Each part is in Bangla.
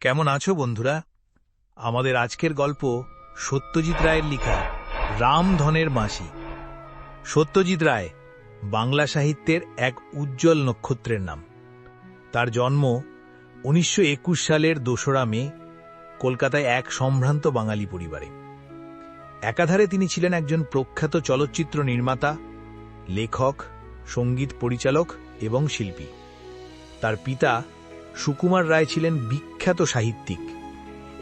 কেমন আছো বন্ধুরা? আমাদের আজকের গল্প সত্যজিৎ রায়ের লেখা রামধনের মাসি সত্যজিৎ রায় বাংলা সাহিত্যের এক উজ্জ্বল নক্ষত্রের নাম। তার জন্ম উনিশশো একুশ সালের দোসরা মে, কলকাতায় এক সম্ভ্রান্ত বাঙালি পরিবারে। একাধারে তিনি ছিলেন একজন প্রখ্যাত চলচ্চিত্র নির্মাতা, লেখক, সংগীত পরিচালক এবং শিল্পী। তার পিতা সুকুমার রায় ছিলেন বিখ্যাত সাহিত্যিক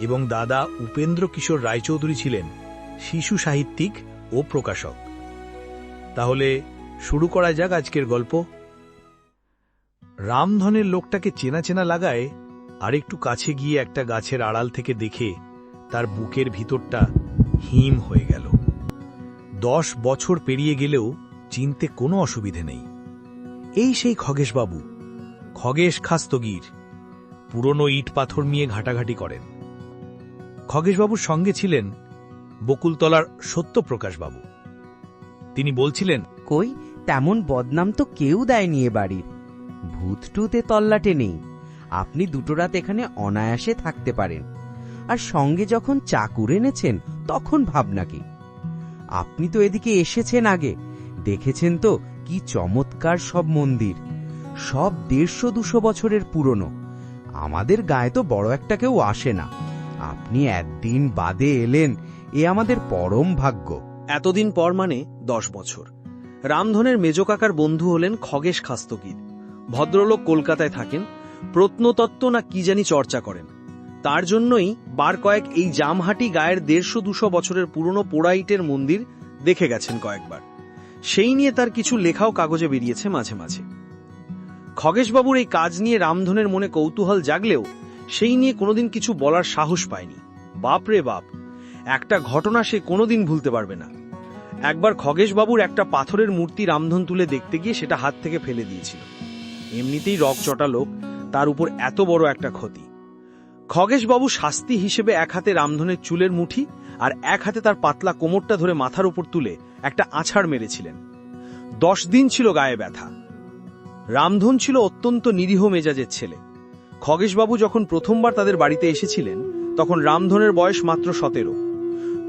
এবং দাদা উপেন্দ্র কিশোর রায়চৌধুরী ছিলেন শিশু সাহিত্যিক ও প্রকাশক। তাহলে শুরু করা যাক আজকের গল্প। রামধনের লোকটাকে চেনা চেনা লাগায় আর একটু কাছে গিয়ে একটা গাছের আড়াল থেকে দেখে তার বুকের ভিতরটা হিম হয়ে গেল। দশ বছর পেরিয়ে গেলেও চিনতে কোনো অসুবিধে নেই। এই সেই খগেশবাবু। খগেশ খাস্তগীর। পুরনো ইট পাথর নিয়ে ঘাটাঘাটি করেন। খগেশবাবুর সঙ্গে ছিলেন বকুলতলার সত্যপ্রকাশবাবু। তিনি বলছিলেন, কই, তেমন বদনাম তো কেউ দেয়নি এ বাড়ির। ভূত টুতে তল্লাটে নেই। আপনি দুটো রাত এখানে অনায়াসে থাকতে পারেন। আর সঙ্গে যখন চাকুর এনেছেন, তখন ভাবনা কি? আপনি তো এদিকে এসেছেন আগে। দেখেছেন তো কি চমৎকার সব মন্দির। সব দেড়শো দুশো বছরের পুরনো। আমাদের গায়ে তো বড় একটা কেউ আসে না। আপনি একদিন বাদে এলেন, এ আমাদের পরম ভাগ্য। এতদিন পর মানে দশ বছর। রামধনের মেজ কাকার বন্ধু হলেন খগেশ খাস্তগীর। ভদ্রলোক কলকাতায় থাকেন, প্রত্নতত্ত্ব না কি জানি চর্চা করেন। তার জন্যই বার কয়েক এই জামহাটি গায়ের দেড়শো দুশো বছরের পুরনো পোড়াইটের মন্দির দেখে গেছেন কয়েকবার। সেই নিয়ে তার কিছু লেখাও কাগজে বেরিয়েছে মাঝে মাঝে। খগেশবাবুর এই কাজ নিয়ে রামধনের মনে কৌতূহল জাগলেও সেই নিয়ে কোনোদিন কিছু বলার সাহস পায়নি। বাপ রে বাপ, একটা ঘটনা সে কোনোদিন ভুলতে পারবে না। একবার খগেশবাবুর একটা পাথরের মূর্তি রামধন তুলে দেখতে গিয়ে সেটা হাত থেকে ফেলে দিয়েছিল। এমনিতেই রকচটা লোক, তার উপর এত বড় একটা ক্ষতি। খগেশবাবু শাস্তি হিসেবে এক হাতে রামধনের চুলের মুঠি আর এক হাতে তার পাতলা কোমরটা ধরে মাথার উপর তুলে একটা আছাড় মেরেছিলেন। দশ দিন ছিল গায়ে ব্যথা। রামধন ছিল অত্যন্ত নিরীহ মেজাজের ছেলে। খগেশবাবু যখন প্রথমবার তাদের বাড়িতে এসেছিলেন, তখন রামধনের বয়স মাত্র সতেরো।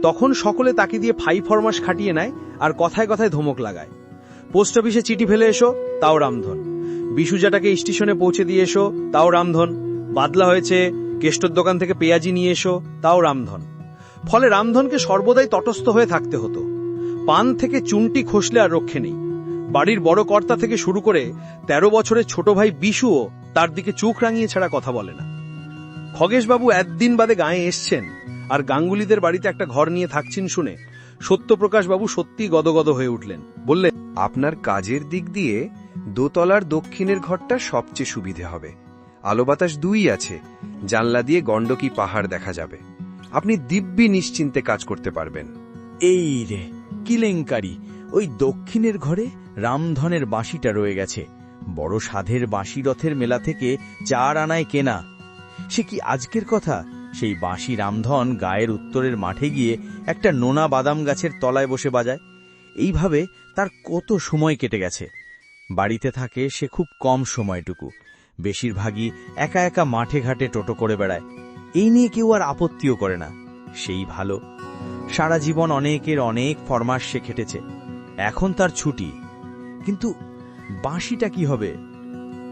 তখন সকলে তাকে দিয়ে ফাই ফরমাস খাটিয়ে নেয় আর কথায় কথায় ধমক লাগায়। পোস্ট অফিসে চিঠি ফেলে এসো, তাও রামধন। বিশুজাটাকে স্টেশনে পৌঁছে দিয়ে এসো, তাও রামধন। বাদলা হয়েছে, কেষ্টর দোকান থেকে পেঁয়াজি নিয়ে এসো, তাও রামধন। ফলে রামধনকে সর্বদাই তটস্থ হয়ে থাকতে হতো। পান থেকে চুনটি খসলে আর রক্ষে নেই। বাড়ির বড় কর্তা থেকে শুরু করে তেরো বছরের ছোট ভাই বিশুও তার দিকে চোখ রাঙিয়ে ছাড়া কথা বলে না। খগেশবাবু একদিন বাদে গায়ে এসছেন আর গাঙ্গুলিদের বাড়িতে একটা ঘর নিয়ে থাকছেন শুনে সত্যপ্রকাশবাবু সত্যি গদগদ হয়ে উঠলেন। বললেন আপনার কাজের দিক দিয়ে দোতলার দক্ষিণের ঘরটা সবচেয়ে সুবিধে হবে। আলো বাতাস দুই আছে জানলা দিয়ে গণ্ডকী পাহাড় দেখা যাবে। আপনি দিব্যি নিশ্চিন্তে কাজ করতে পারবেন। এই রে কিলেঙ্কারি। ওই দক্ষিণের ঘরে রামধনের বাঁশিটা রয়ে গেছে। বড় সাধের বাঁশি রথের মেলা থেকে চার আনায় কেনা। সে কি আজকের কথা? সেই বাঁশি রামধন গায়ের উত্তরের মাঠে গিয়ে একটা নোনা বাদাম গাছের তলায় বসে বাজায়। এইভাবে তার কত সময় কেটে গেছে। বাড়িতে থাকে সে খুব কম সময়টুকু। বেশিরভাগই একা একা মাঠে ঘাটে টোটো করে বেড়ায়। এই নিয়ে কেউ আর আপত্তিও করে না। সেই ভালো। সারা জীবন অনেকের অনেক ফরমাস সে খেটেছে। এখন তার ছুটি। কিন্তু বাঁশিটা কি হবে?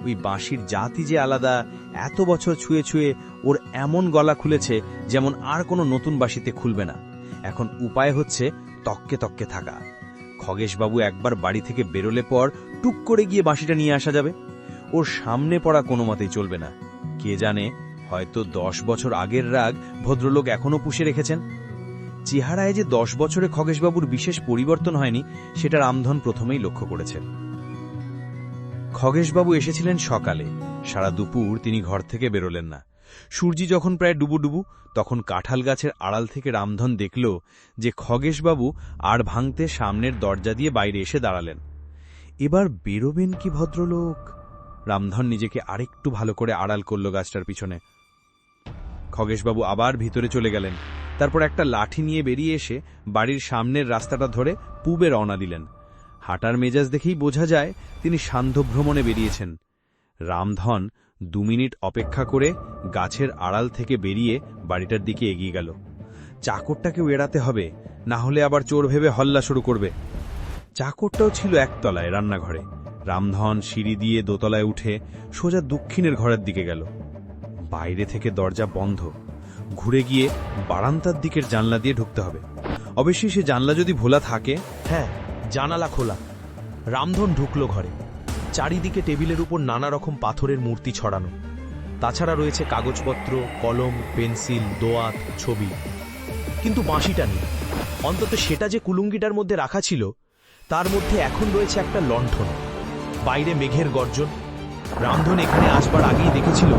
ওই বাঁশির জাতি যে আলাদা, এত বছর ছুঁয়ে ছুঁয়ে ওর এমন গলা খুলেছে যেমন আর কোনো নতুন বাঁশিতে খুলবে না। এখন উপায় হচ্ছে তককে তককে থাকা। খগেশবাবু একবার বাড়ি থেকে বেরোলে পর টুক করে গিয়ে বাঁশিটা নিয়ে আসা যাবে। ওর সামনে পড়া কোনো মতেই চলবে না। কে জানে, হয়তো দশ বছর আগের রাগ ভদ্রলোক এখনও পুষে রেখেছেন। চেহারায় যে দশ বছরে খগেশবাবুর বিশেষ পরিবর্তন হয়নি, সেটা রামধন প্রথমেই লক্ষ্য করেছেন। খগেশবাবু এসেছিলেন সকালে। সারা দুপুর তিনি ঘর থেকে বেরোলেন না। সূর্যি যখন প্রায় ডুবু ডুবু, তখন কাঁঠাল গাছের আড়াল থেকে রামধন দেখল যে খগেশবাবু আর ভাঙতে সামনের দরজা দিয়ে বাইরে এসে দাঁড়ালেন। এবার বেরোবেন কি ভদ্রলোক? রামধন নিজেকে আরেকটু ভালো করে আড়াল করল গাছটার পিছনে। খগেশবাবু আবার ভিতরে চলে গেলেন। তারপর একটা লাঠি নিয়ে বেরিয়ে এসে বাড়ির সামনের রাস্তাটা ধরে পূবে রওনা দিলেন। হাঁটার মেজাজ দেখেই বোঝা যায় তিনি সান্ধ্য ভ্রমণে বেরিয়েছেন। রামধন দু মিনিট অপেক্ষা করে গাছের আড়াল থেকে বেরিয়ে বাড়িটার দিকে এগিয়ে গেল। চাকরটাকেও এড়াতে হবে, না হলে আবার চোর ভেবে হল্লা শুরু করবে। চাকরটাও ছিল একতলায় রান্নাঘরে। রামধন সিঁড়ি দিয়ে দোতলায় উঠে সোজা দক্ষিণের ঘরের দিকে গেল। বাইরে থেকে দরজা বন্ধ। ঘুরে গিয়ে বারান্দার দিকের জানলা দিয়ে ঢুকতে হবে। অবশ্যই সে জানলা যদি ভোলা থাকে হ্যাঁ জানালা খোলা। রামধন ঢুকলো ঘরে। চারিদিকে টেবিলের উপর নানা রকম পাথরের মূর্তি ছড়ানো। তাছাড়া রয়েছে কাগজপত্র, কলম, পেন্সিল দোয়াত ছবি। কিন্তু বাঁশিটা নেই। অন্তত সেটা যে কুলুঙ্গিটার মধ্যে রাখা ছিল, তার মধ্যে এখন রয়েছে একটা লণ্ঠন। বাইরে মেঘের গর্জন। রামধন এখানে আসবার আগেই দেখেছিল,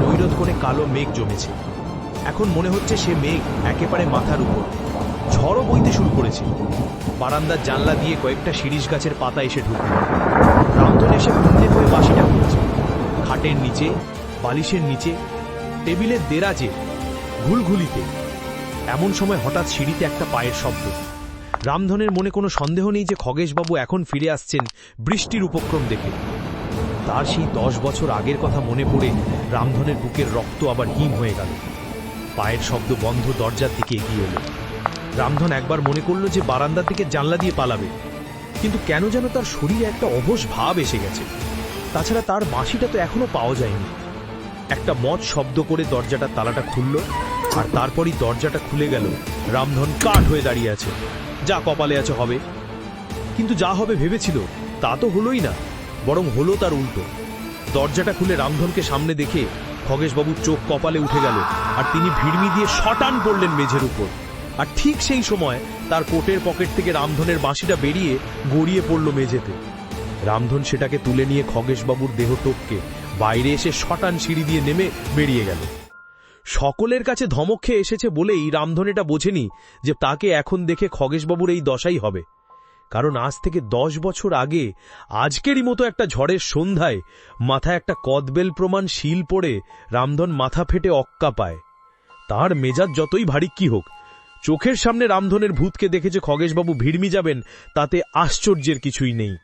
নৈরোধ করে কালো মেঘ জমেছে। এখন মনে হচ্ছে সে মেঘ একেবারে মাথার উপর। ঝড়ও বইতে শুরু করেছে। বারান্দার জানলা দিয়ে কয়েকটা শিরিষ গাছের পাতা এসে ঢুকল। রামধন এসে পুণ্যে হয়ে বাসিটা করেছে। খাটের নিচে, বালিশের নিচে, টেবিলের দেরাজে, ঘুলঘুলিতে। এমন সময় হঠাৎ সিঁড়িতে একটা পায়ের শব্দ। রামধনের মনে কোনো সন্দেহ নেই যে খগেশবাবু এখন ফিরে আসছেন বৃষ্টির উপক্রম দেখে। তার সেই দশ বছর আগের কথা মনে পড়ে রামধনের বুকের রক্ত আবার হিম হয়ে গেল। পায়ের শব্দ বন্ধ দরজার দিকে এগিয়ে এলো। রামধন একবার মনে করল যে বারান্দা থেকে জানলা দিয়ে পালাবে। কিন্তু কেন যেন তার শরীরে একটা অবশ ভাব এসে গেছে। তাছাড়া তার বাঁশিটা তো এখনও পাওয়া যায়নি। একটা মদ শব্দ করে দরজাটার তালাটা খুলল, আর তারপরই দরজাটা খুলে গেল। রামধন কাঠ হয়ে দাঁড়িয়ে আছে। যা কপালে আছে হবে। কিন্তু যা হবে ভেবেছিল, তা তো হলোই না, বরং হলো তার উল্টো। দরজাটা খুলে রামধনকে সামনে দেখে খগেশবাবুর চোখ কপালে উঠে গেল আর তিনি ভিড়মি দিয়ে শটান পড়লেন মেঝের উপর। আর ঠিক সেই সময় তার কোটের পকেট থেকে রামধনের বাঁশিটা বেরিয়ে গড়িয়ে পড়ল মেঝেতে। রামধন সেটাকে তুলে নিয়ে খগেশবাবুর দেহ টপকে, বাইরে এসে শটান সিঁড়ি দিয়ে নেমে বেরিয়ে গেল। সকলের কাছে ধমক খেয়ে এসেছে বলেই রামধন এটা বোঝেনি যে তাকে এখন দেখে খগেশবাবুর এই দশাই হবে। কারণ আজ থেকে দশ বছর আগে, আজকেরই মতো একটা ঝড়ের সন্ধ্যায় মাথায় একটা কদবেল প্রমাণ শিল পড়ে রামধন মাথা ফেটে অক্কা পায়। তার মেজাজ যতই ভারী কি হোক, চোখের সামনে রামধনের ভূতকে দেখে যে খগেশবাবু ভিড়মি যাবেন, তাতে আশ্চর্যের কিছুই নেই।